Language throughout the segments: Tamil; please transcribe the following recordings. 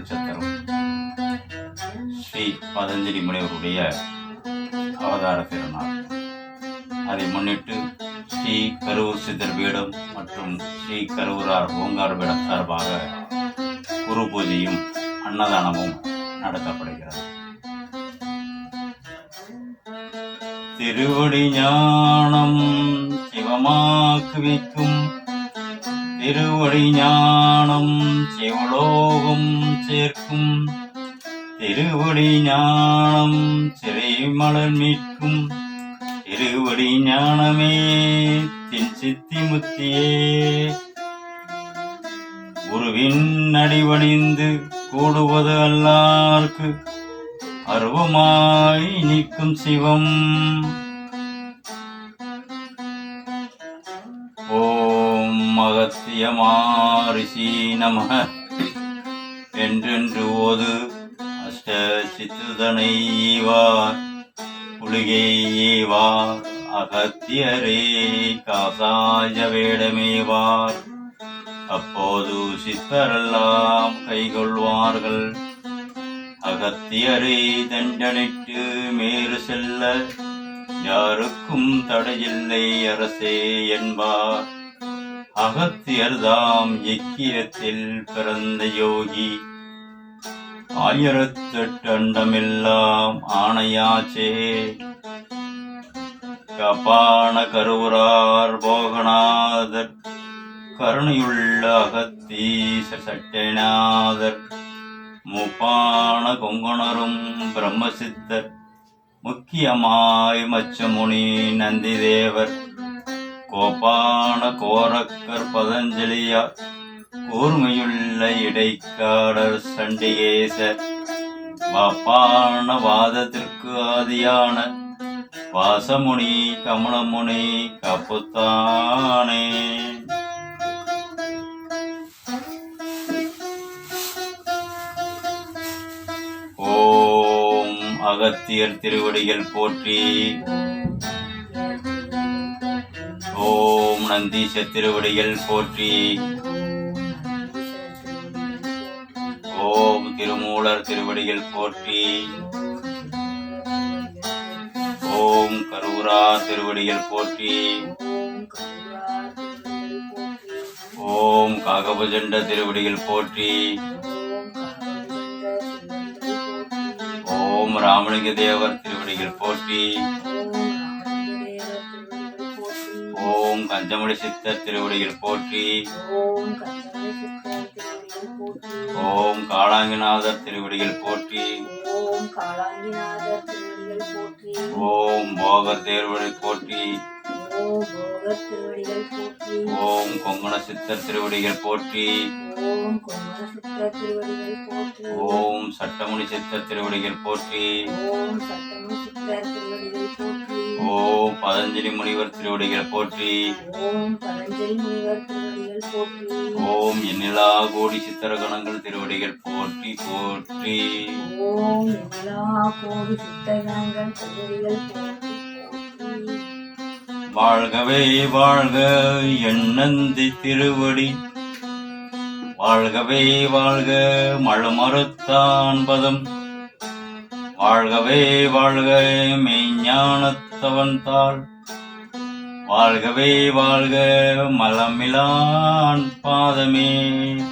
நட்சத்திரம் ஸ்ரீ பதஞ்சலி முனிவருடைய அவதார திருநாள். அதை முன்னிட்டு ஸ்ரீ கரூர் சித்தர் பீடம் மற்றும் ஸ்ரீ கரூரார் ஓங்கார் பீடம் சார்பாக குரு பூஜையும் அன்னதானமும் நடத்தப்படுகிறது. திருவடி ஞானம் சிவமாக்குவிக்கும். திருவடி ஞானம் சிவலோகம் சேர்க்கும். திருவடி ஞானம் சிறைமலர் மீட்கும். திருவடி ஞானமே தின் சித்தி முத்தியே. குருவின் அடிபணிந்து கூடுவது அல்லார்க்கு அருவமாய் நிற்கும் சிவம். ஓம் மகத்தியமாரிஷி நம. என்றென்று ஓது அஷ்ட சித்துதனைவார் ஈவார் புலிகை ஈவார் அகத்தியரே காசாய வேடமேவார் அப்போது சித்தரெல்லாம் கைகொள்வார்கள். அகத்தியரை தண்டனிட்டு மேறு செல்ல யாருக்கும் தடையில்லை அரசே என்பார். அகத்தியர்தாம் எக்கியத்தில் பிறந்த யோகி. ஆயிரத்தெட்டு அண்டமெல்லாம் ஆணையாச்சே. கபான கருவரார் போகநாதர் கருணையுள்ள அகத்தீச சட்டநாதர் முப்பான கொங்கணரும் பிரம்மசித்தர் முக்கியமாய் மச்சமுனி நந்திதேவர். கோபான கோரக்கர் பதஞ்சலியா கூர்மையுள்ள இடைக்காடர் சண்டிகேசர் வாப்பான வாதத்திற்கு ஆதியான வாசமுனி கமலமுனி கப்புத்தானே ஓம் அகத்தியர் திருவடிகள் போற்றி ஓம் நந்தீச திருவடிகள் போற்றி. ஓம் திருமூலர் திருவடிகள் போற்றி. ஓம் கரூரா திருவடிகள் போற்றி. ஓம் காகபுஜண்ட திருவடிகள் போற்றி. ஓம் ராமலிங்க தேவர் திருவடிகள் போற்றி. ஓம் கஞ்சமணி சித்தர் திருவடிகள் போற்றி. ஓம் காளாங்கிநாதர் திருவடிகள் போற்றி. ஓம் போக திருவடிகள் போற்றி. ஓம் தேர்வடி போற்றி ஓம் கொங்கண சித்தர் திருவடிகள் போற்றி. ஓம் சித்தர் திருவடிகள் போற்றி. ஓம் சட்டமுனி சித்தர் திருவடிகள் போற்றி. ஓம் பதஞ்சலி முனிவர் திருவடிகள் போற்றி. ஓம் பதஞ்சலி முனிவர் திருவடிகள் போற்றி. ஓம் எண்ணிலா கோடி சித்திரகணங்கள் திருவடிகள் போற்றி போற்றி. ஓம் எல்லா கோடி சித்தகணங்கள் திருவடிகள் போற்றி வாழ்கவே வாழ்க எண்ணந்தி திருவடி. வாழ்கவே வாழ்க மழுமறுத்தான் பதம் வாழ்கவே வாழ்கவே மெய்ஞானத்தவன் தாள். வாழ்கவே வாழ்க மலமிலான் பாதமே.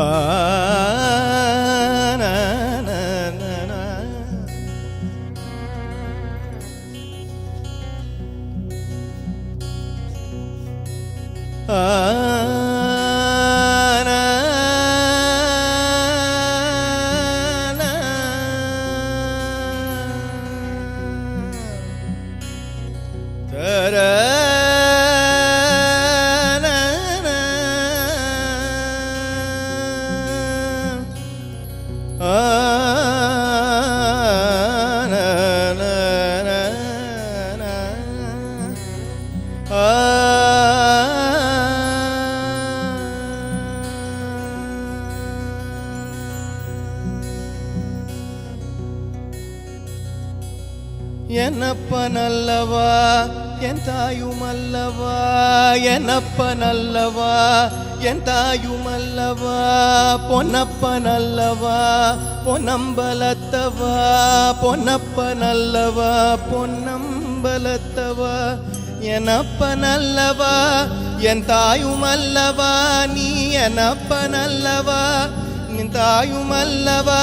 Ah. என்னப்பனல்லவா என் தாயுமல்லவா? என்னப்பனல்லவா என் தாயுமல்லவா? பொன்னப்பனல்லவா? பொன்னம்பலத்தவா? பொன்னப்பனல்லவா? பொன்னம்பலத்தவா? என்னப்பனல்லவா என் தாயுமல்லவா? நீ எனப்பனல்லவா நின் தாயுமல்லவா?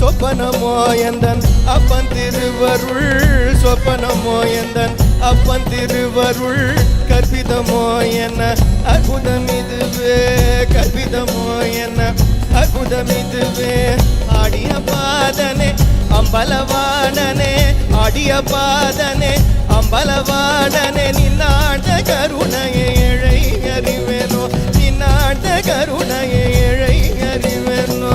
சொப்பனமோ எந்தன்? அப்பன் திருவருள் சொப்பனமோ எந்தன்? அப்பன் திருவருள் கற்பிதமோ என்ன? அற்புதம் இதுவே கற்பிதமோ என்ன? அற்புதம் இதுவே ஆடிய பாதனே அம்பலவாணனே ஆடிய பாதனே அம்பலவாணனே நின்னாண்ட கருணையை இழை அறிவேனோ? நின்னாண்ட கருணையை இழை அறிவேனோ?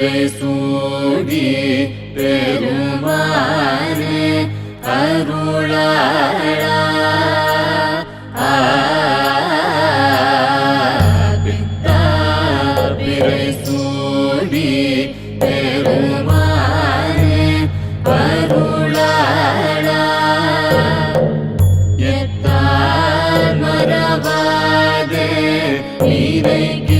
பேரை சூடி பெருமாறு அருளாளா. பித்தா பிறை சூடி பெருமாறு அருளாளா. எத்தார் மறவாது இறைக்கு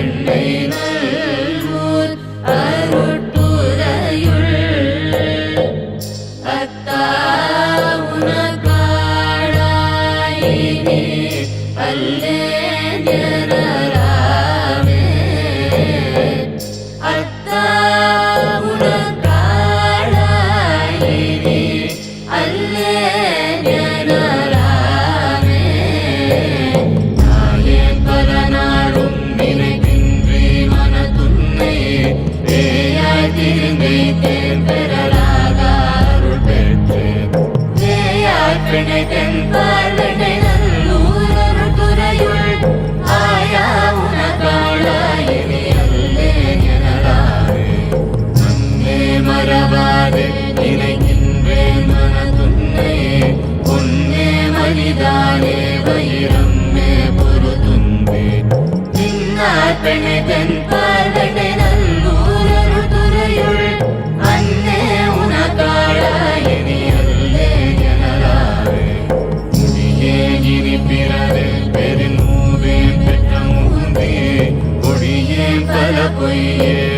الليل المنقذ ကွေ